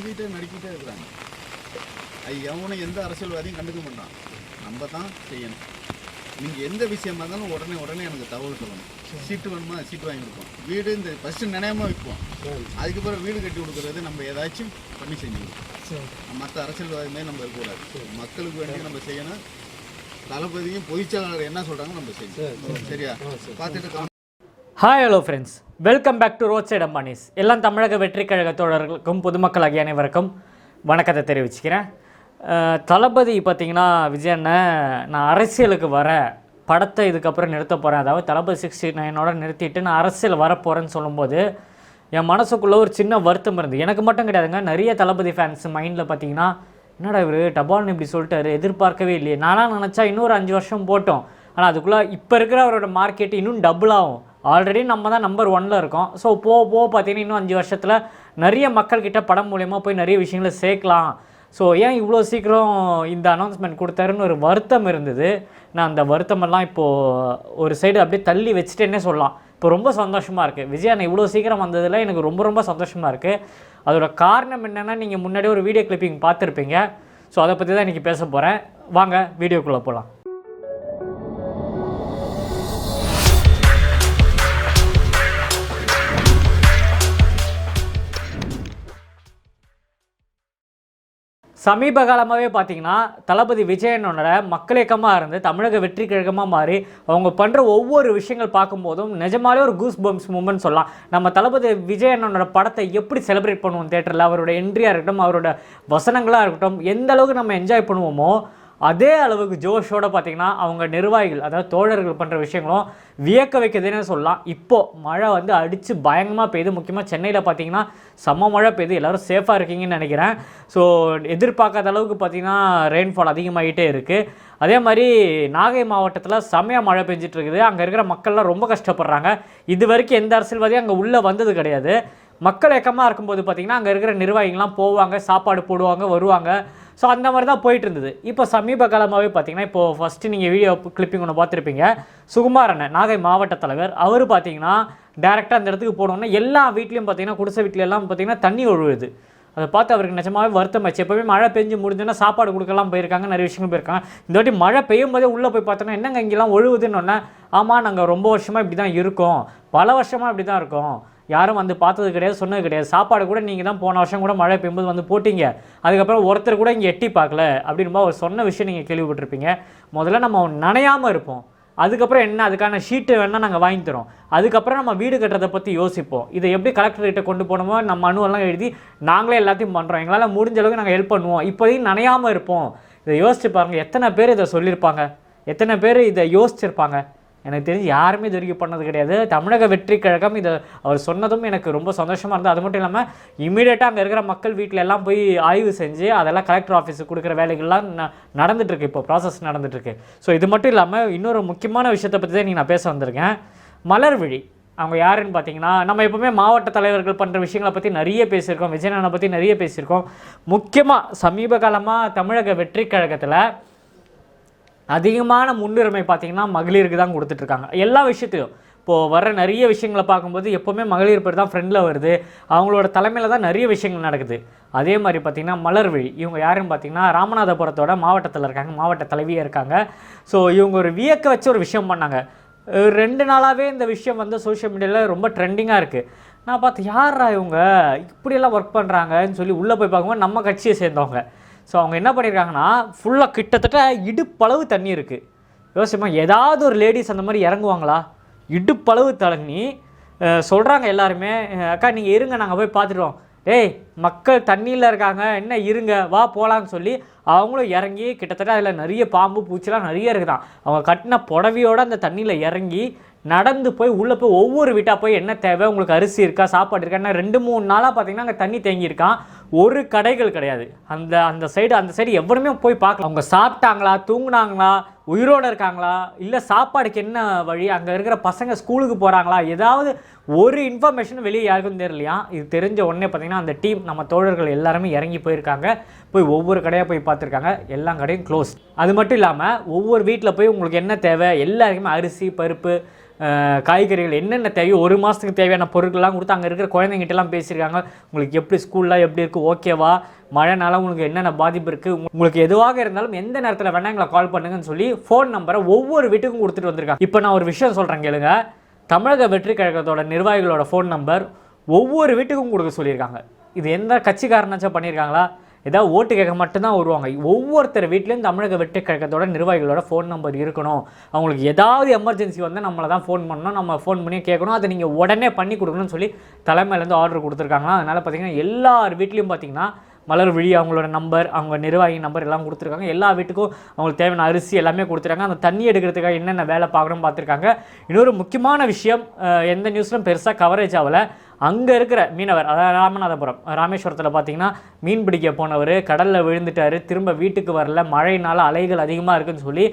செஞ்சுக்கிட்டே நடிக்கிட்டே இருக்கிறாங்க. அது எவனும் எந்த அரசியல்வாதியும் கண்டுக்க மாட்டான். நம்ம தான் செய்யணும். நீங்கள் எந்த விஷயமா இருந்தாலும் உடனே உடனே எனக்கு தகவல் சொல்லணும். சீட்டு வேணுமா? சீட்டு வாங்கி கொடுப்போம். வீடு இந்த ஃபஸ்ட்டு நினையாம வைப்போம் அதுக்கப்புறம் வீடு கட்டி கொடுக்குறது நம்ம ஏதாச்சும் பண்ணி செஞ்சுக்கணும் மற்ற அரசியல்வாதி மாதிரி நம்ம இருக்கக்கூடாது. மக்களுக்கு வேண்டி நம்ம செய்யணும். தளபதியும் பொதுச்செயலாளர் என்ன சொல்கிறாங்க நம்ம செய்யணும். சரியா? பார்த்துட்டு hi hello friends welcome back to road side Ambanis எல்லாம் தமிழக வெற்றி கழக தோழர்களுக்கும் பொதுமக்கள் ஆகிய அனைவருக்கும் வணக்கத்தை தெரிவிச்சுக்கிறேன். தளபதி பார்த்தீங்கன்னா விஜய் நான் அரசியலுக்கு வர படத்தை இதுக்கப்புறம் நிறுத்த போகிறேன் அதாவது தளபதி சிக்ஸ்டி நைனோட நிறுத்திட்டு நான் அரசியல் வரப்போகிறேன்னு சொல்லும்போது என் மனசுக்குள்ளே ஒரு சின்ன வருத்தம் இருந்து எனக்கு மட்டும் கிடையாதுங்க நிறைய தளபதி ஃபேன்ஸ் மைண்டில் பார்த்தீங்கன்னா என்னடா இவர் டபால்னு இப்படி சொல்லிட்டாரு எதிர்பார்க்கவே இல்லையே. நானாக நினச்சா இன்னொரு அஞ்சு வருஷம் போட்டோம். ஆனால் அதுக்குள்ளே இப்போ இருக்கிற அவரோட மார்க்கெட் இன்னும் டபுள் ஆகும். ஆல்ரெடி நம்ம தான் நம்பர் ஒன்ல இருக்கோம். ஸோ போக போக பார்த்தீங்கன்னா இன்னும் அஞ்சு வருஷத்தில் நிறைய மக்கள்கிட்ட படம் மூலயமா போய் நிறைய விஷயங்களை சேர்க்கலாம். ஸோ ஏன் இவ்வளோ சீக்கிரம் இந்த அனௌன்ஸ்மெண்ட் கொடுத்தாருன்னு ஒரு வருத்தம் இருந்தது. நான் அந்த வருத்தமெல்லாம் இப்போது ஒரு சைடு அப்படியே தள்ளி வச்சுட்டேன்னே சொல்லலாம். இப்போ ரொம்ப சந்தோஷமாக இருக்குது விஜய் அண்ணன் இவ்வளோ சீக்கிரம் வந்ததில் எனக்கு ரொம்ப ரொம்ப சந்தோஷமாக இருக்குது அதோட காரணம் என்னென்னா நீங்கள் முன்னாடி ஒரு வீடியோ கிளிப்பிங் பார்த்துருப்பீங்க. ஸோ அதை பற்றி தான் இன்றைக்கி பேச போகிறேன் வாங்க வீடியோக்குள்ளே போகலாம் சமீப காலமாகவே பார்த்தீங்கன்னா தளபதி விஜயனோட மக்கள் இயக்கமாக இருந்து தமிழக வெற்றி கழகமாக மாறி அவங்க பண்ணுற ஒவ்வொரு விஷயங்கள் பார்க்கும்போதும் நிஜமாலே ஒரு கூஸ் பம்ப்ஸ் மூமெண்ட் சொல்லலாம். நம்ம தளபதி விஜயனோட படத்தை எப்படி செலிப்ரேட் பண்ணுவோம் தேட்டரில் அவரோட என்ட்ரியாக இருக்கட்டும் அவரோட வசனங்களாக இருக்கட்டும் எந்த அளவுக்கு நம்ம என்ஜாய் பண்ணுவோமோ அதே அளவுக்கு ஜோஷோட பார்த்தீங்கன்னா அவங்க நிர்வாகிகள் அதாவது தோழர்கள் பண்ணுற விஷயங்களும் வியக்க வைக்குதுன்னு சொல்லலாம். இப்போது மழை வந்து அடித்து பயங்கரமாக பெய்யுது முக்கியமாக சென்னையில் பார்த்தீங்கன்னா செம்ம மழை பெய்யுது எல்லோரும் சேஃபாக இருக்கீங்கன்னு நினைக்கிறேன். ஸோ எதிர்பார்க்காத அளவுக்கு பார்த்தீங்கன்னா ரெயின்ஃபால் அதிகமாகிட்டே இருக்குது அதே மாதிரி நாகை மாவட்டத்தில் செம்மையாக மழை பெஞ்சிட்டு இருக்குது. அங்கே இருக்கிற மக்கள்லாம் ரொம்ப கஷ்டப்படுறாங்க. இது வரைக்கும் எந்த அரசியல்வாதியும் அங்கே உள்ளே வந்தது கிடையாது. மக்கள் இயக்கமாக இருக்கும்போது பார்த்தீங்கன்னா அங்கே இருக்கிற நிர்வாகிகள்லாம் போவாங்க சாப்பாடு போடுவாங்க வருவாங்க. ஸோ அந்த மாதிரி தான் போயிட்டு இருந்தது இப்போ சமீப காலமாகவே பார்த்தீங்கன்னா இப்போ ஃபஸ்ட்டு நீங்கள் வீடியோ கிளிப்பிங் ஒன்று பார்த்துருப்பீங்க. சுகுமார் நாகை மாவட்ட தலைவர். அவர் பார்த்தீங்கன்னா டேரெக்டாக அந்த இடத்துக்கு போனோன்னா எல்லா வீட்லேயும் பார்த்தீங்கன்னா குடிசை வீட்ல எல்லாம் பார்த்தீங்கன்னா தண்ணி ஒழுகுது. அதை பார்த்து அவருக்கு நிஜமாவே வருத்தமாச்சு எப்போவுமே மழை பெஞ்சு முடிஞ்சுன்னா சாப்பாடு கொடுக்கலாம் போயிருக்காங்க நிறைய விஷயங்கள் போயிருக்காங்க. இந்த வாட்டி மழை பெய்யும் போதே உள்ளே போய் பார்த்தோன்னா என்னங்க இங்கெல்லாம் ஒழுகுதுன்னு ஒன்னே ஆமாம் நாங்கள் ரொம்ப வருஷமாக இப்படி தான் இருக்கோம். பல வருஷமாக இப்படி தான் இருக்கோம். யாரும் வந்து பார்த்தது கிடையாது சொன்னது கிடையாது. சாப்பாடு கூட நீங்கள் தான் போன வருஷம் கூட மழை பெய்யும்போது வந்து போட்டிங்க. அதுக்கப்புறம் ஒருத்தர் கூட இங்கே எட்டி பார்க்கல அப்படின்னு அவர் சொன்ன விஷயம் நீங்கள் கேள்விப்பட்டிருப்பீங்க. முதல்ல நம்ம நனையாமல் இருப்போம். அதுக்கப்புறம் என்ன அதுக்கான ஷீட்டு வேணால் நாங்கள் வாங்கி தரோம். அதுக்கப்புறம் நம்ம வீடு கட்டுறதை பற்றி யோசிப்போம். இதை எப்படி கலெக்டர்கிட்ட கொண்டு போனோமோ நம்ம மனுவெல்லாம் எழுதி நாங்களே எல்லாத்தையும் பண்ணுறோம் எங்களால் முடிஞ்ச அளவுக்கு நாங்கள் ஹெல்ப் பண்ணுவோம். இப்போதைக்கு நனையாமல் இருப்போம். இதை யோசிச்சு பாருங்கள் எத்தனை பேர் இதை சொல்லியிருப்பாங்க? எத்தனை பேர் இதை யோசிச்சிருப்பாங்க? எனக்கு தெரிஞ்சு யாருமே இது வரைக்கும் பண்ணது கிடையாது. தமிழக வெற்றி கழகம் இதை அவர் சொன்னதும் எனக்கு ரொம்ப சந்தோஷமாக இருந்தது. அது மட்டும் இல்லாமல் இமீடியட்டாக அங்கே இருக்கிற மக்கள் வீட்டில் எல்லாம் போய் ஆய்வு செஞ்சு அதெல்லாம் கலெக்டர் ஆஃபீஸுக்கு கொடுக்குற வேலைகள்லாம் ந- நடந்துட்டு இப்போ ப்ராசஸ் நடந்துட்டுருக்கு ஸோ இது மட்டும் இல்லாமல் இன்னொரு முக்கியமான விஷயத்தை பற்றி தான் நீங்கள் நான் பேச வந்திருக்கேன். மலர்விழி. அவங்க யாருன்னு பார்த்தீங்கன்னா நம்ம எப்போவுமே மாவட்ட தலைவர்கள் பண்ணுற விஷயங்களை பற்றி நிறைய பேசியிருக்கோம். விஜயநாதனை பற்றி நிறைய பேசியிருக்கோம். முக்கியமாக சமீப காலமாக தமிழக வெற்றி கழகத்தில் அதிகமான முன்னுரிமை பார்த்தீங்கன்னா மகளிருக்கு தான் கொடுத்துட்ருக்காங்க. எல்லா விஷயத்தையும். இப்போது வர நிறைய விஷயங்களை பார்க்கும்போது எப்போவுமே மகளிர் பேர் தான் ஃப்ரெண்டில் வருது. அவங்களோட தலைமையில் தான் நிறைய விஷயங்கள் நடக்குது. அதே மாதிரி பார்த்திங்கன்னா மலர்விழி. இவங்க யாருன்னு பார்த்தீங்கன்னா ராமநாதபுரத்தோட மாவட்டத்தில் இருக்காங்க. மாவட்ட தலைவியாக இருக்காங்க. ஸோ இவங்க ஒரு வியக்க வச்சு ஒரு விஷயம் பண்ணாங்க. ரெண்டு நாளாகவே இந்த விஷயம் வந்து சோஷியல் மீடியாவில் ரொம்ப ட்ரெண்டிங்காக இருக்குது நான் பார்த்து யாரா இவங்க? இப்படியெல்லாம் ஒர்க் பண்ணுறாங்கன்னு சொல்லி உள்ளே போய் பார்க்கும்போது நம்ம கட்சியை சேர்ந்தவங்க. ஸோ அவங்க என்ன பண்ணியிருக்காங்கன்னா ஃபுல்லாக கிட்டத்தட்ட இடுப்பளவு தண்ணி இருக்குது யோசிமா ஏதாவது ஒரு லேடிஸ் அந்த மாதிரி இறங்குவாங்களா? இடுப்பளவு தண்ணி. சொல்கிறாங்க எல்லாருமே அக்கா நீங்கள் இருங்க நாங்கள் போய் பார்த்துருவோம் டேய் மக்கள் தண்ணியில் இருக்காங்க என்ன இருங்க வா போகலான்னு சொல்லி அவங்களும் இறங்கி கிட்டத்தட்ட அதில் நிறைய பாம்பு பூச்சிலாம் நிறைய இருக்குதான். அவங்க கட்டின புடவையோடு அந்த தண்ணியில் இறங்கி நடந்து போய் உள்ளே போய் ஒவ்வொரு வீட்டாக போய் என்ன தேவை? உங்களுக்கு அரிசி இருக்கா? சாப்பாடு இருக்கா? ஏன்னா ரெண்டு மூணு நாளாக பார்த்தீங்கன்னா அங்கே தண்ணி தேங்கியிருக்கான். ஒரு கடைகள் கிடையாது. அந்த அந்த சைடு அந்த சைடு எவருமே போய் பார்க்கலாம் அவங்க சாப்பிட்டாங்களா தூங்குனாங்களா உயிரோடு இருக்காங்களா இல்லை சாப்பாடுக்கு என்ன வழி அங்கே இருக்கிற பசங்க ஸ்கூலுக்கு போகிறாங்களா ஏதாவது ஒரு இன்ஃபர்மேஷன் வெளியே யாருக்கும் தெரியலையா? இது தெரிஞ்ச உடனே பார்த்தீங்கன்னா அந்த டீம் நம்ம தோழர்கள் எல்லாருமே இறங்கி போயிருக்காங்க. போய் ஒவ்வொரு கடையாக போய் பார்த்துருக்காங்க. எல்லா கடையும் க்ளோஸ் அது மட்டும் இல்லாமல் ஒவ்வொரு வீட்டில் போய் உங்களுக்கு என்ன தேவை எல்லாருக்குமே அரிசி பருப்பு காய்கறிகள் என்னென்ன தேவையோ ஒரு மாதத்துக்கு தேவையான பொருட்கள்லாம் கொடுத்து அங்கே இருக்கிற குழந்தைங்கிட்டலாம் பேசியிருக்காங்க. உங்களுக்கு எப்படி ஸ்கூல்லாம் எப்படி இருக்குது ஓகேவா? மழைனால உங்களுக்கு என்னென்ன பாதிப்பு இருக்குது உங்களுக்கு எதுவாக இருந்தாலும் எந்த நேரத்தில் வேணால் எங்களை கால் பண்ணுங்கன்னு சொல்லி ஃபோன் நம்பரை ஒவ்வொரு வீட்டுக்கும் கொடுத்துட்டு வந்திருக்காங்க. இப்போ நான் ஒரு விஷயம் சொல்கிறேன் கேளுங்க. தமிழக வெற்றி கழகத்தோட நிர்வாகிகளோட ஃபோன் நம்பர் ஒவ்வொரு வீட்டுக்கும் கொடுக்க சொல்லியிருக்காங்க. இது எந்த கட்சிக்காரனாச்சும் பண்ணியிருக்காங்களா? ஏதாவது ஓட்டு கேட்க மட்டும்தான் வருவாங்க. ஒவ்வொருத்தர் வீட்லேயும் தமிழக வெற்றி கழகத்தோட நிர்வாகிகளோட ஃபோன் நம்பர் இருக்கணும். அவங்களுக்கு ஏதாவது எமர்ஜென்சி வந்து நம்மளை தான் ஃபோன் பண்ணணும். நம்ம ஃபோன் பண்ணி கேட்கணும். அதை நீங்கள் உடனே பண்ணி கொடுக்கணும்னு சொல்லி தலைமையிலேருந்து ஆர்டர் கொடுத்துருக்காங்களா அதனால் பார்த்தீங்கன்னா எல்லார் வீட்லேயும் பார்த்தீங்கன்னா மலர் விழி அவங்களோட நம்பர் அவங்க நிர்வாகி நம்பர் எல்லாம் கொடுத்துருக்காங்க. எல்லா வீட்டுக்கும் அவங்களுக்கு தேவையான அரிசி எல்லாமே கொடுத்துருக்காங்க. அந்த தண்ணி எடுக்கிறதுக்காக என்னென்ன வேலை பார்க்கணும்னு பார்த்துருக்காங்க. இன்னொரு முக்கியமான விஷயம் எந்த நியூஸ்லையும் பெருசாக கவரேஜ் ஆகலை. அங்கே இருக்கிற மீனவர் அதாவது ராமநாதபுரம் ராமேஸ்வரத்தில் பார்த்தீங்கன்னா மீன் பிடிக்க போனவர் கடலில் விழுந்துட்டாரு திரும்ப வீட்டுக்கு வரல மழையினால் அலைகள் அதிகமாக இருக்குன்னு சொல்லி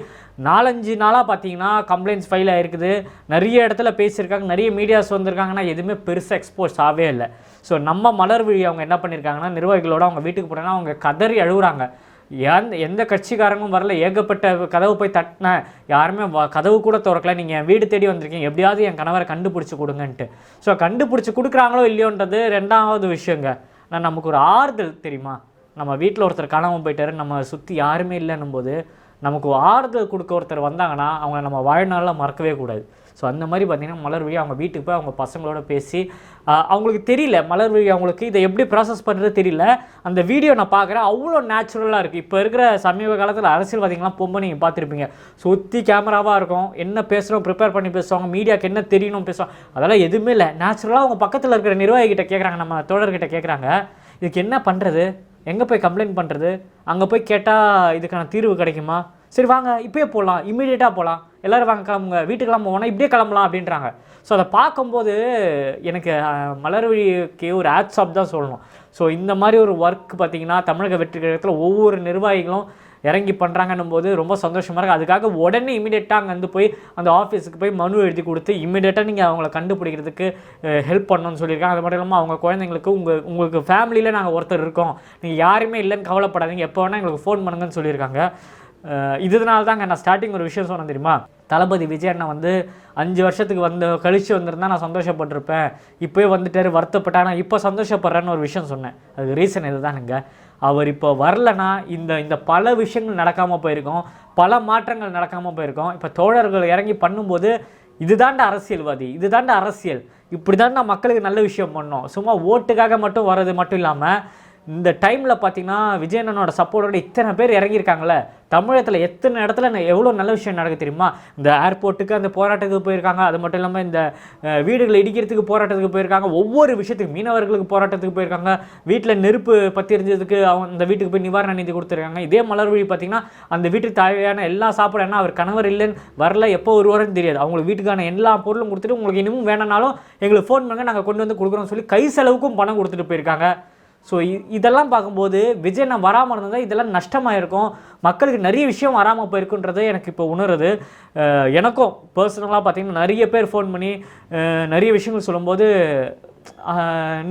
நாலஞ்சு நாளாக பார்த்தீங்கன்னா கம்ப்ளைண்ட்ஸ் ஃபைல் ஆகிருக்குது நிறைய இடத்துல பேசியிருக்காங்க நிறைய மீடியாஸ் வந்திருக்காங்கன்னா எதுவுமே பெருசாக எக்ஸ்போஸ் ஆகவே இல்லை. ஸோ நம்ம மலர் விழி அவங்க என்ன பண்ணியிருக்காங்கன்னா நிர்வாகிகளோட அவங்க வீட்டுக்கு போனாங்கன்னா அவங்க கதறி அழுகுறாங்க. எந்த எந்த கட்சிக்காரங்களும் வரல. ஏகப்பட்ட கதவு போய் தட்டினேன் யாருமே வ- கதவு கூட திறக்கல. நீங்கள் என் வீடு தேடி வந்திருக்கீங்க. எப்படியாவது என் கணவரை கண்டுபிடிச்சி கொடுங்கன்ட்டு. ஸோ கண்டுபிடிச்சி கொடுக்குறாங்களோ இல்லையோன்றது ரெண்டாவது விஷயங்க. நான் நமக்கு ஒரு ஆறுதல் தெரியுமா? நம்ம வீட்டில் ஒருத்தர் காணாமல் போயிட்டாரு. நம்ம சுற்றி யாருமே இல்லைன்னும் போது நமக்கு ஆறுதல் கொடுக்க ஒருத்தர் வந்தாங்கன்னா அவங்கள நம்ம வாழ்நாளில் மறக்கவே கூடாது. ஸோ அந்த மாதிரி பார்த்தீங்கன்னா மலர் விழி அவங்க வீட்டுக்கு போய் அவங்க பசங்களோட பேசி அவங்களுக்கு தெரியல மலர் வழி அவங்களுக்கு இதை எப்படி ப்ராசஸ் பண்ணுறது தெரியல. அந்த வீடியோ நான் பார்க்குறேன் அவ்வளோ நேச்சுரலாக இருக்குது இப்போ இருக்கிற சமீப காலத்தில் அரசியல்வாதிகள்லாம் பொம்பை நீங்கள் பார்த்துருப்பீங்க. சுற்றி கேமராவாக இருக்கும் என்ன பேசுகிறோம் ப்ரிப்பேர் பண்ணி பேசுவாங்க மீடியாவுக்கு என்ன தெரியணும் பேசுவாங்க. அதெல்லாம் எதுவுமே இல்லை. நேச்சுரலாக அவங்க பக்கத்தில் இருக்கிற நிர்வாகிகிட்ட கேட்குறாங்க நம்ம தோழர்கிட்ட கேட்குறாங்க இதுக்கு என்ன பண்ணுறது எங்கே போய் கம்ப்ளைண்ட் பண்ணுறது அங்கே போய் கேட்டால் இதுக்கான தீர்வு கிடைக்குமா? சரி வாங்க இப்போயே போகலாம் இம்மிடியேட்டாக போகலாம் எல்லோரும் வாங்க கிளம்புங்க. வீட்டுக்கெல்லாம் போனால் இப்படியே கிளம்பலாம் அப்படின்றாங்க. ஸோ அதை பார்க்கும்போது எனக்கு மலர்வழிக்கு ஒரு ஆட்ஸ் ஆப் தான் சொல்லணும். ஸோ இந்த மாதிரி ஒரு ஒர்க் பார்த்தீங்கன்னா தமிழக வெற்றி கழகத்தில் ஒவ்வொரு நிர்வாகிகளும் இறங்கி பண்ணுறாங்கன்னும் போது ரொம்ப சந்தோஷமாக இருக்குது அதுக்காக உடனே இமீடியட்டாக அங்கே வந்து போய் அந்த ஆஃபீஸுக்கு போய் மனு எழுதி கொடுத்து இமீடியட்டாக நீங்கள் அவங்கள கண்டுபிடிக்கிறதுக்கு ஹெல்ப் பண்ணணும்னு சொல்லியிருக்காங்க. அது மட்டும் இல்லாமல் அவங்க குழந்தைங்களுக்கு உங்கள் உங்களுக்கு ஃபேமிலியில் நாங்கள் ஒருத்தர் இருக்கோம். நீங்கள் யாருமே இல்லைன்னு கவலைப்படாதீங்க. எப்போ வேணால் எங்களுக்கு ஃபோன் பண்ணுங்கன்னு சொல்லியிருக்காங்க. இதனால தாங்க நான் ஸ்டார்டிங் ஒரு விஷயம் சொன்னேன் தெரியுமா? தளபதி விஜய் அண்ணா வந்து அஞ்சு வருஷத்துக்கு வந்து கழிச்சு வந்திருந்தா நான் சந்தோஷப்பட்டிருப்பேன். இப்போயே வந்துட்டார் வருத்தப்பட்டா நான் இப்போ சந்தோஷப்படுறேன்னு ஒரு விஷயம் சொன்னேன். அதுக்கு ரீசன் இதுதானுங்க. அவர் இப்போ வரலனா இந்த இந்த பல விஷயங்கள் நடக்காமல் போயிருக்கோம். பல மாற்றங்கள் நடக்காமல் போயிருக்கோம். இப்போ தோழர்கள் இறங்கி பண்ணும்போது இதுதாண்ட அரசியல்வாதி இதுதாண்ட அரசியல். இப்படி தான் மக்களுக்கு நல்ல விஷயம் பண்ணோம். சும்மா ஓட்டுக்காக மட்டும் வர்றது மட்டும் இல்லாமல் இந்த டைமில் பார்த்தீங்கன்னா விஜயனோட சப்போர்ட்டோட இத்தனை பேர் இறங்கியிருக்காங்களே தமிழகத்தில் எத்தனை இடத்துல எவ்வளோ நல்ல விஷயம் நடக்கு தெரியுமா? இந்த ஏர்போர்ட்டுக்கு அந்த போராட்டத்துக்கு போயிருக்காங்க. அது மட்டும் இல்லாமல் இந்த வீடுகளை இடிக்கிறதுக்கு போராட்டத்துக்கு போயிருக்காங்க. ஒவ்வொரு விஷயத்துக்கு மீனவர்களுக்கு போராட்டத்துக்கு போயிருக்காங்க. வீட்டில் நெருப்பு பற்றி எரிஞ்சதுக்கு அவங்க அந்த வீட்டுக்கு போய் நிவாரண நிதி கொடுத்துருக்காங்க. இதே மலர் வழி பார்த்தீங்கன்னா அந்த வீட்டுக்கு தேவையான எல்லா சாப்பாடு என்ன அவர் கணவர் இல்லைன்னு வரல எப்போ வருவாருன்னு தெரியாது. அவங்களுக்கு வீட்டுக்கான எல்லா பொருளும் கொடுத்துட்டு உங்களுக்கு இன்னமும் வேணும்னாலும் எங்களுக்கு ஃபோன் பண்ணுங்க நாங்கள் கொண்டு வந்து கொடுக்குறோம்னு சொல்லி கை செலவுக்கும் பணம் கொடுத்துட்டு போயிருக்காங்க. ஸோ இதெல்லாம் பார்க்கும்போது விஜய் நான் வராமல் இருந்ததா இதெல்லாம் நஷ்டமாக இருக்கும் மக்களுக்கு நிறைய விஷயம் வராமல் போயிருக்குன்றது எனக்கு இப்போ உணருது. எனக்கும் பர்சனலாக பார்த்தீங்கன்னா நிறைய பேர் ஃபோன் பண்ணி நிறைய விஷயங்கள் சொல்லும்போது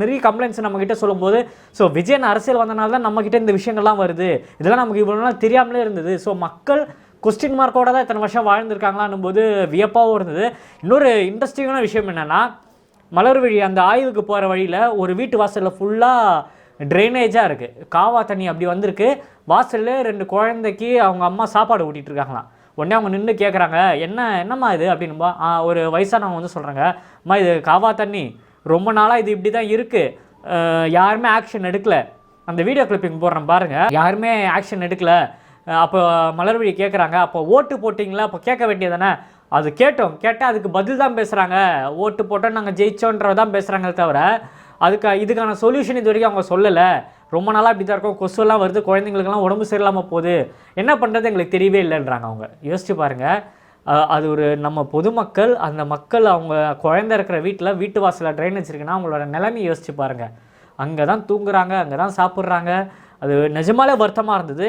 நிறைய கம்ப்ளைண்ட்ஸ் நம்மக்கிட்ட சொல்லும்போது ஸோ விஜயன் அரசியல் வந்தனால தான் நம்மக்கிட்ட இந்த விஷயங்கள்லாம் வருது. இதெல்லாம் நமக்கு இவ்வளோ நாள் தெரியாமலே இருந்தது. ஸோ மக்கள் கொஸ்டின் மார்க்கோட தான் இத்தனை வருஷம் வாழ்ந்திருக்காங்களான்னும் போது வியப்பாகவும் இருந்தது. இன்னொரு இன்ட்ரெஸ்டிங்கான விஷயம் என்னென்னா மலர்விழி அந்த ஆய்வுக்கு போகிற வழியில் ஒரு வீட்டு வாசலில் ஃபுல்லாக ட்ரைனேஜாக இருக்குது காவா தண்ணி அப்படி வந்திருக்கு. வாசலில் ரெண்டு குழந்தைக்கு அவங்க அம்மா சாப்பாடு ஊட்டிகிட்டு இருக்காங்களாம். உடனே அவங்க நின்று கேட்குறாங்க என்ன என்னம்மா இது? அப்படின்பா ஒரு வயசானவங்க வந்து சொல்கிறாங்க அம்மா இது காவா தண்ணி. ரொம்ப நாளாக இது இப்படி தான் இருக்குது யாருமே ஆக்ஷன் எடுக்கலை. அந்த வீடியோ கிளிப்பிங் போடுறேன் பாருங்கள் யாருமே ஆக்ஷன் எடுக்கல. அப்போ மலர்விழி கேட்குறாங்க அப்போ ஓட்டு போட்டிங்களா? அப்போ கேட்க வேண்டியதானே அது கேட்டோம். கேட்டால் அதுக்கு பதில் தான் பேசுகிறாங்க ஓட்டு போட்டோம் நாங்கள் ஜெயிச்சோன்றதான் பேசுகிறாங்களே தவிர அதுக்கு இதுக்கான சொல்யூஷன் இது வரைக்கும் அவங்க சொல்லலை. ரொம்ப நாளாக இப்படி தான் இருக்கும் கொசுவெல்லாம் வருது குழந்தைங்களுக்கெல்லாம் உடம்பு சரியில்லாமல் போகுது. என்ன பண்ணுறது எங்களுக்கு தெரியவே இல்லைன்றாங்க அவங்க. யோசிச்சு பாருங்கள் அது ஒரு நம்ம பொதுமக்கள் அந்த மக்கள் அவங்க குழந்த இருக்கிற வீட்டில் வீட்டு வாசலில் ட்ரைனேஜ் இருக்குன்னா அவங்களோட நிலைமையை யோசிச்சு பாருங்கள் அங்கே தான் தூங்குறாங்க அங்கே தான் சாப்பிட்றாங்க. அது நிஜமாலே வருத்தமாக இருந்தது.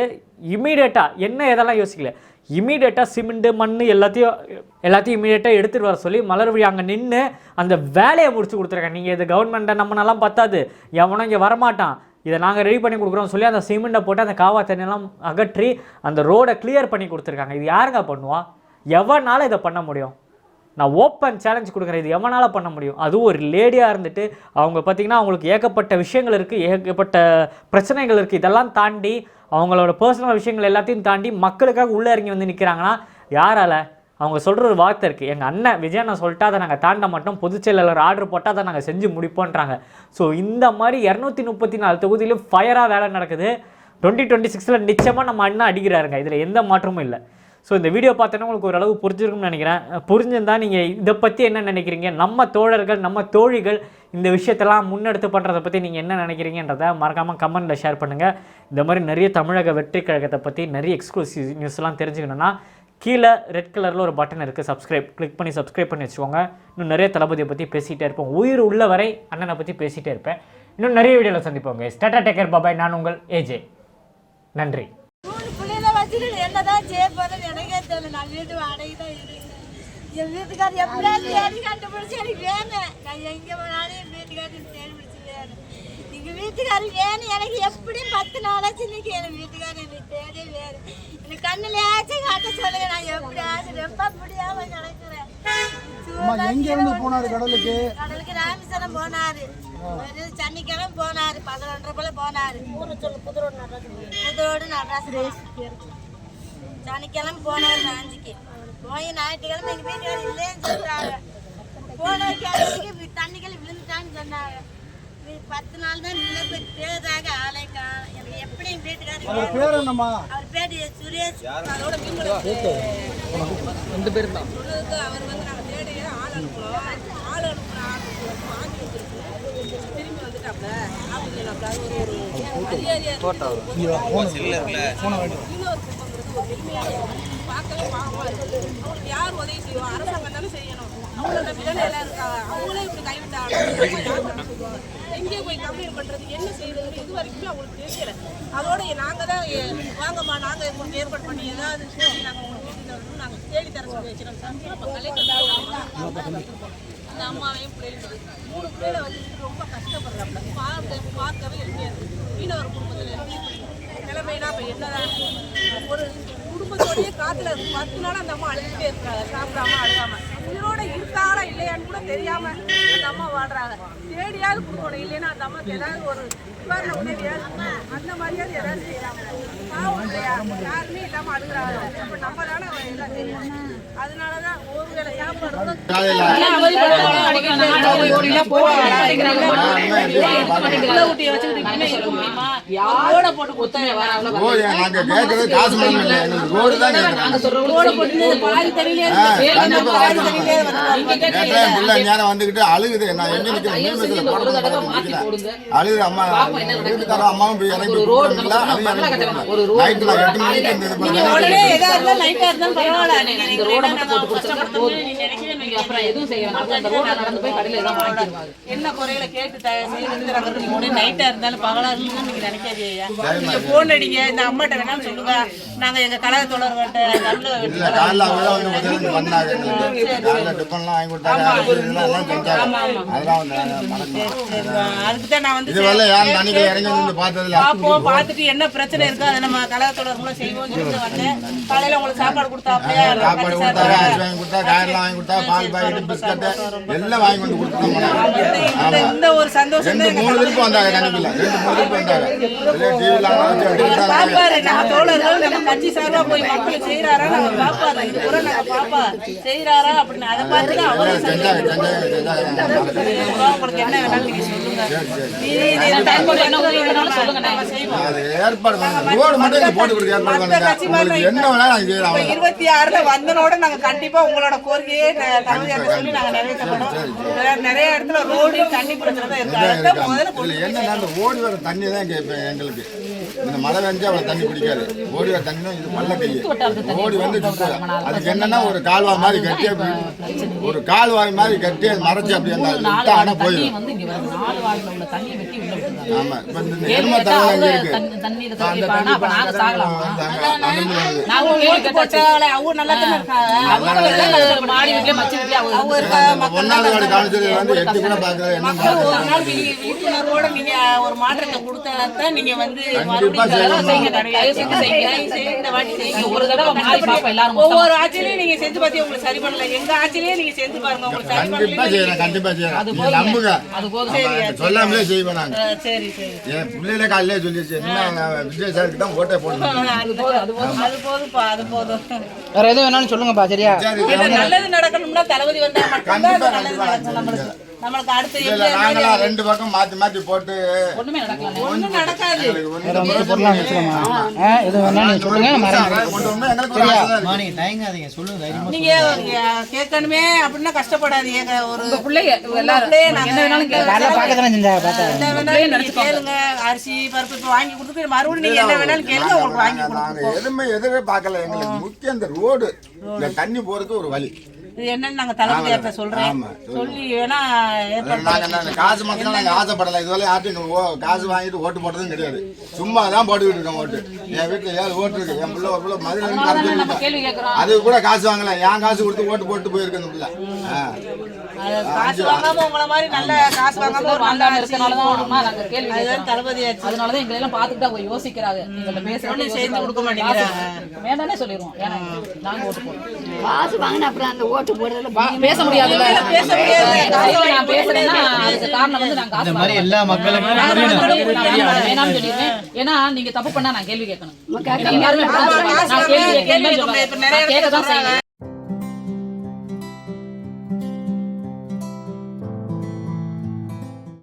இம்மீடியட்டாக என்ன எதெல்லாம் யோசிக்கல. இமீடியட்டாக சிமெண்ட்டு மண் எல்லாத்தையும் எல்லாத்தையும் இமீடியட்டாக எடுத்துகிட்டு வர சொல்லி மலர்வழி அங்கே நின்று அந்த வேலையை முடிச்சு கொடுத்துருக்காங்க. நீங்கள் இது கவர்மெண்ட்டை நம்மனாலாம் பத்தாது. எவனும் இங்கே வரமாட்டான். இதை நாங்கள் ரெடி பண்ணி கொடுக்குறோம் சொல்லி அந்த சிமெண்ட்டை போட்டு அந்த காவா தண்ணியெல்லாம் அகற்றி அந்த ரோடை கிளியர் பண்ணி கொடுத்துருக்காங்க. இது யாருங்க பண்ணுவா? எவனால இதை பண்ண முடியும்? நான் ஓப்பன் சேலஞ்ச் கொடுக்குறேன். இது எவனால் பண்ண முடியும்? அதுவும் ஒரு லேடியாக இருந்துட்டு அவங்க பார்த்திங்கன்னா அவங்களுக்கு ஏகப்பட்ட விஷயங்கள் இருக்குது ஏகப்பட்ட பிரச்சனைகள் இருக்குது இதெல்லாம் தாண்டி அவங்களோட பர்சனல் விஷயங்கள் எல்லாத்தையும் தாண்டி மக்களுக்காக உள்ளே இறங்கி வந்து நிற்கிறாங்கன்னா யாரால? அவங்க சொல்கிற ஒரு வார்த்தை இருக்குது எங்கள் அண்ணன் விஜய் நான் சொல்லிட்டா அதை நாங்கள் தாண்ட மாட்டோம். பொதுச் செயலாளர் ஆர்டர் போட்டால் அதை நாங்கள் செஞ்சு முடிப்போன்றாங்க. ஸோ இந்த மாதிரி இரநூத்தி முப்பத்தி நாலு தொகுதியிலும் ஃபயராக வேலை நடக்குது. டுவெண்ட்டி டுவெண்ட்டி சிக்ஸில் நிச்சயமாக நம்ம அண்ணன் அடிக்கிறாருங்க. இதில் எந்த மாற்றமும் இல்லை. ஸோ இந்த வீடியோ பார்த்தோன்னா உங்களுக்கு ஓரளவு புரிஞ்சிருக்கும்னு நினைக்கிறேன். புரிஞ்சிருந்தா நீங்கள் இதை பற்றி என்ன நினைக்கிறீங்க? நம்ம தோழர்கள் நம்ம தோழிகள் இந்த விஷயத்தெல்லாம் முன்னெடுத்து பண்ணுறதை பற்றி நீங்கள் என்ன நினைக்கிறீங்கன்றதை மறக்காமல் கமெண்ட்டில் ஷேர் பண்ணுங்கள் இந்த மாதிரி நிறைய தமிழக வெற்றி கழகத்தை பற்றி நிறைய எக்ஸ்க்ளூசிவ் நியூஸ்லாம் தெரிஞ்சுக்கணுன்னா கீழே ரெட் கலரில் ஒரு பட்டன் இருக்குது சப்ஸ்கிரைப் கிளிக் பண்ணி சப்ஸ்கிரைப் பண்ணி வச்சுக்கோங்க. இன்னும் நிறைய தளபதியை பற்றி பேசிகிட்டே இருப்போம். உயிர் உள்ள வரை அண்ணனை பற்றி பேசிகிட்டே இருப்பேன். இன்னும் நிறைய வீடியோவில் சந்திப்போங்க ஸ்டாட்டா டேக்கர் பாபாய் நான் உங்கள் ஏஜே நன்றி. வச்சுட்டு என்னதான் செய்ய போறது எனக்கே தெரியல. நான் வீட்டு வாடகை தான் இருக்கேன். என் வீட்டுக்காரர் எப்படியாவது தேடி கண்டுபிடிச்சு எனக்கு வேணும் நான் எங்க போனாலும் என் வீட்டுக்காரர் தேடி பிடிச்சி வேணும் எங்க வீட்டுக்காரர் வேணும் எனக்கு எப்படியும் பத்து நாளாச்சு இன்னைக்கு என் வீட்டுக்காரர் எனக்கு தேடி வேணும் எனக்கு கண்ணுலயாச்சும் காட்ட சொல்லுங்க. நான் எப்படியாச்சும் ரொம்ப முடியாம கிடக்குறேன். எங்க இருந்து போனாரு கடலுக்கு? கடலுக்கு ராமேஸ்வரம் போனாரு. ஒரு சனிக்கிழமை போனாரு. பதினொன்றரை போல போனாரு. புதரோடு நடராசு சனிக்கிழமை போனாரு காஞ்சிக்கு போய் ஞாயிற்றுக்கிழமை எங்க வீட்டுக்காரர் இல்லைன்னு சொல்றாங்க. போன கிழமைக்கு தண்ணிக்கிழமை விழுந்துட்டான்னு சொன்னாங்க. பத்து நாள் தான் தேதாக ஆளை காணோம். எனக்கு எப்படி எங்க வீட்டுக்காரர் அவர் பேர் என்னம்மா? அவர் பேரு சுரேஷ் பேரும் தான். அவர் வந்து நாங்கள் தேடி ஆள் அனுப்புனோம் ஆள் ஆளுக்கு வந்து வாங்கி திரும்பி வந்துட்டாப்ல. அப்படின்னாப்ல அது ஒரு ஒரு அதிகாரியா ஒரு எளிமையான பார்க்கவே பாவமா இருக்கு அவங்களுக்கு யார் உதவி செய்வோம் அரசாங்கம் தானே செய்யணும் அவங்களோட நம்பி தானே இருக்காங்க அவங்களே இப்படி கைவிட்டாங்க யார் பண்ண சொல்லுவாங்க எங்கே போய் கம்ப்ளைண்ட் பண்ணுறது என்ன செய்யறது இது வரைக்குமே அவங்களுக்கு தெரியலை அதோட நாங்கள் தான் வாங்கம்மா நாங்கள் உங்களுக்கு ஏற்பாடு பண்ணி ஏதாவது பேசி நாங்க உங்களுக்கு வீட்டுல வந்து நாங்க தேடி தர சொல்லி வச்சிருக்கோம் சார் அப்ப கலெக்டர் அந்த அம்மாவையும் பிள்ளைகளும் மூணு பிள்ளைகளை வந்து ரொம்ப கஷ்டப்படுறாங்க பார்க்க பார்க்கவே எளிமையாது மீனவர் குடும்பத்தில் எப்படி நிலைமைனா இப்போ என்னதான் ஒரு குடும்பத்தோடயே காத்துல பத்து நாள் அந்த அம்மா அழுதுகிட்டே இருக்காங்க சாப்பிடாம அழுகாம. உயிரோட இருக்காரா இல்லையான்னு கூட தெரியாம அந்த அம்மா வாடுறாங்க தேடியாவது கொடுக்கணும் இல்லைன்னா அந்த அம்மாக்கு ஏதாவது ஒரு நிவாரண உதவியாவது அந்த மாதிரியாவது ஏதாவது செய்யறாங்க பாவம் இல்லையா? யாருமே இல்லாம அழுகுறாங்க. அப்ப நம்ம தானே எல்லாம் தெரியும் வந்துகிட்டு அழுகுது நான் எங்க நிக்கிறேன் அழுகுது அம்மா வீட்டுக்கார அம்மாவும் போய் இறங்கி நான் எட்டு மணிக்கு இந்த இது பண்ணேன் ஆரம்பத்துல போட்டு குடிச்சா போதும் நீங்க அப்புறம் எதுவும் செய்ய வேணாம் அந்த ரோட நடந்து போய் கடையில ஏதாவது வாங்கிடுவாங்க என்ன குறையில கேட்டு நைட்டா இருந்தாலும் பகலா இருந்தாலும் நீங்க நினைக்காதீங்க ஐயா. நீங்க போன் அடிங்க இந்த அம்மாட்ட வேணாலும் சொல்லுங்க. நாங்க எங்க கழக தொடர்கிட்ட நல்ல காலைல அவங்க வந்து உதவி பண்ணாங்க எங்களுக்கு. காலைல டிஃபன்லாம் வாங்கி கொடுத்தாங்க அது இதெல்லாம் எல்லாம் செஞ்சாங்க அதெல்லாம் வந்து மறக்கணும். அதுக்கு தான் நான் வந்து இது வரல யாரும் தண்ணிக்குள்ள இறங்கி வந்து பார்த்ததில்ல. பாப்போம் பார்த்துட்டு என்ன பிரச்சனை இருக்கோ அதை நம்ம கழக தொடர்புல செய்வோம் சொல்லிட்டு வந்தேன். காலையில உங்களுக்கு சாப்பாடு கொடுத்தா சாப்பாடு கொடுத்தாங்க அரிசி வாங்கி கொடுத்தா காயெல்லாம் வாங்கி கொடுத்தா பால் பாக்கெட் பிஸ்கட்டு எல்லாம் வாங்கி கொண்டு கொடுத்துட்டு இந்த- இந்த ஒரு சந்தோஷம் ரெண்டு மூணு திருப்பி வந்தாங்க தண்ணிக்குள்ள ரெண்டு மூணு திருப்பி வந்தாங்க. டிவிலாம் வச்சு எடுத்துக்கிட்டாங்க பாப்பாரு நம்ம தோழர்கள் நம்ம கட்சி சார்பா போய் மக்கள் செய்யறாரா நம்ம பாப்பாரு இது கூட நாங்க பாப்பா செய்யறாரா அப்படின்னு அதை பார்த்து செஞ்சாங்க உங்களுக்கு என்ன வேணாலும் நீங்க சொல்லுங்க. நாங்க இருபத்தி ஆறுல வந்தனோட நாங்க கண்டிப்பா உங்களோட கோரிக்கையை ந- தலைமையாட்ட சொல்லி நாங்க நிறைவேற்றப்படும் வேற நிறைய இடத்துல ரோடு தண்ணி பிரச்சனை தான் இருக்கு? முதல்ல என்னன்னா ஓடி வர தண்ணி தான் இப்ப எங்களுக்கு. இந்த மழை பெஞ்சா அவ்வளவு தண்ணி பிடிக்காது ஓடி வர தண்ணி இது மல்ல கை ஓடி வந்து. அதுக்கு என்னன்னா ஒரு கால்வாய் மாதிரி கட்டி ஒரு கால்வாய் மாதிரி கட்டி அது மறைச்சு அப்படி அந்த ஆனா போயிடும். ஆமா இப்ப இந்த எருமை கேட்டா தலை அவங்க அங்க இருக்கு. தண்ணி- தண்ணீரை அந்த தள்ளி தண்ணி பானா, அப்ப நாங்க சாகலாமா? நான் ஒரு கேள்வி கேட்டாச்சு. போட்டாங்களே அவங்க நல்லா தானே இருக்காங்க அவங்க வந்து ஒன்னாவது வாடி காமிச்சது எட்டி கூட பாக்குறது என்ன ஒரு மாற்றத்தை நீங்க வந்து ஒவ்வொரு ஆட்சியிலையும் நீங்க செஞ்சு பார்த்து உங்களுக்கு சரி பண்ணல. எங்க ஆட்சியிலேயே நீங்க செஞ்சு பாருங்க. உங்களுக்கு சரி கண்டிப்பா பண்ணல செய்யறேன் கண்டிப்பா செய்யறேன். அது நீங்க போதுங்க. நம்புங்க. அது போதும். ஆமா, சொல்லாமலே செய்வேன் நாங்க சரி சரி. என் பிள்ளைகளே காலையிலே சொல்லிடுச்சு என்ன விஜய் சாருக்கு தான் ஓட்டே போடணும். அது போதும் அது போதும் அது போதும்ப்பா அது போதும். வேற எதுவும் வேணாலும் சொல்லுங்கப்பா சரியா? நல்லது நடக்கணும்னா தளபதி வந்தா மட்டும்தான் கண்டிப்பா, அது நல்லது கண்டிப்பா நடக்கும் நம்மளுக்கு நம்மளுக்கு அடுத்து இல்ல இல்ல நாங்களா ரெண்டு பக்கம் மாத்தி மாத்தி போட்டு ஒண்ணுமே நடக்கல. ஒண்ணும் நடக்காது. எதுவும் வேணாலும் நீங்க சொல்லுங்க தான் இருக்கு. நீங்க கேட்கணுமே அப்படின்னா கஷ்டப்படாதீங்க. ஒரு உங்க பிள்ளைங்க எல்லாரும். பிள்ளைய நாங்க என்ன வேணாலும் கேளுங்க. அரிசி பருப்பு இப்ப வாங்கி கொடுத்துட்டு மறுபடியும் நீங்க என்ன வேணாலும் கேளுங்க உங்களுக்கு வாங்கி கொடுப்போம். எதுவுமே எதுவே பார்க்கல. எங்களுக்கு முக்கியம் இந்த ரோடு. இந்த தண்ணி போறதுக்கு ஒரு வழி. இது என்னன்னு நாங்க தளபதியார்ட்ட சொல்றேன். சொல்லி காசு மட்டும் நாங்க ஆசைப்படல. இதுவரை யார்ட்டும் காசு வாங்கிட்டு ஓட்டு போட்டதும் கிடையாது. சும்மா தான் போட்டுக்கிட்டு இருக்கோம் ஓட்டு. என் வீட்டுல ஏழு ஓட்டு இருக்கு. என் பிள்ளை ஒரு பிள்ளை மதுரை அது கூட காசு வாங்கல. என் காசு கொடுத்து ஓட்டு போட்டு போயிருக்கு அந்த பிள்ளை. காசு வாங்காம உங்கள மாதிரி நல்ல காசு வாங்காம ஒரு நல்ல இருக்கனாலதான் அம்மா நாங்க கேள்வி அதுதான் கேட்கிறோம். தளபதியாச்சு. அதனாலதான் எங்களை எல்லாம் பார்த்துட்டு அவங்க யோசிக்கிறாங்க. எங்கள்ட்ட பேசுறது யோசிக்கிறாங்க. கொடுக்க மாட்டேங்கிறாங்க. வேண்டானே சொல்லிடுவோம். ஏன்னா நாங்க ஓட்டு போடுறோம். காசு வாங்கின அப்புறம் அந்த ஓட்டு போடுறதுல பேச முடியாதுல்ல பேச முடியாது. நான் பேசுறேன்னா அதுக்கு காரணம் வந்து நான் காசு வாங்குறேன். எல்லா மக்களுமே வேணாம்னு சொல்லிடுவேன். ஏன்னா நீங்க தப்பு பண்ணா நான் கேள்வி கேட்கணும். நீங்க யாருமே தான். நான் கேள்வி கேட்க தான் செய்வேன்.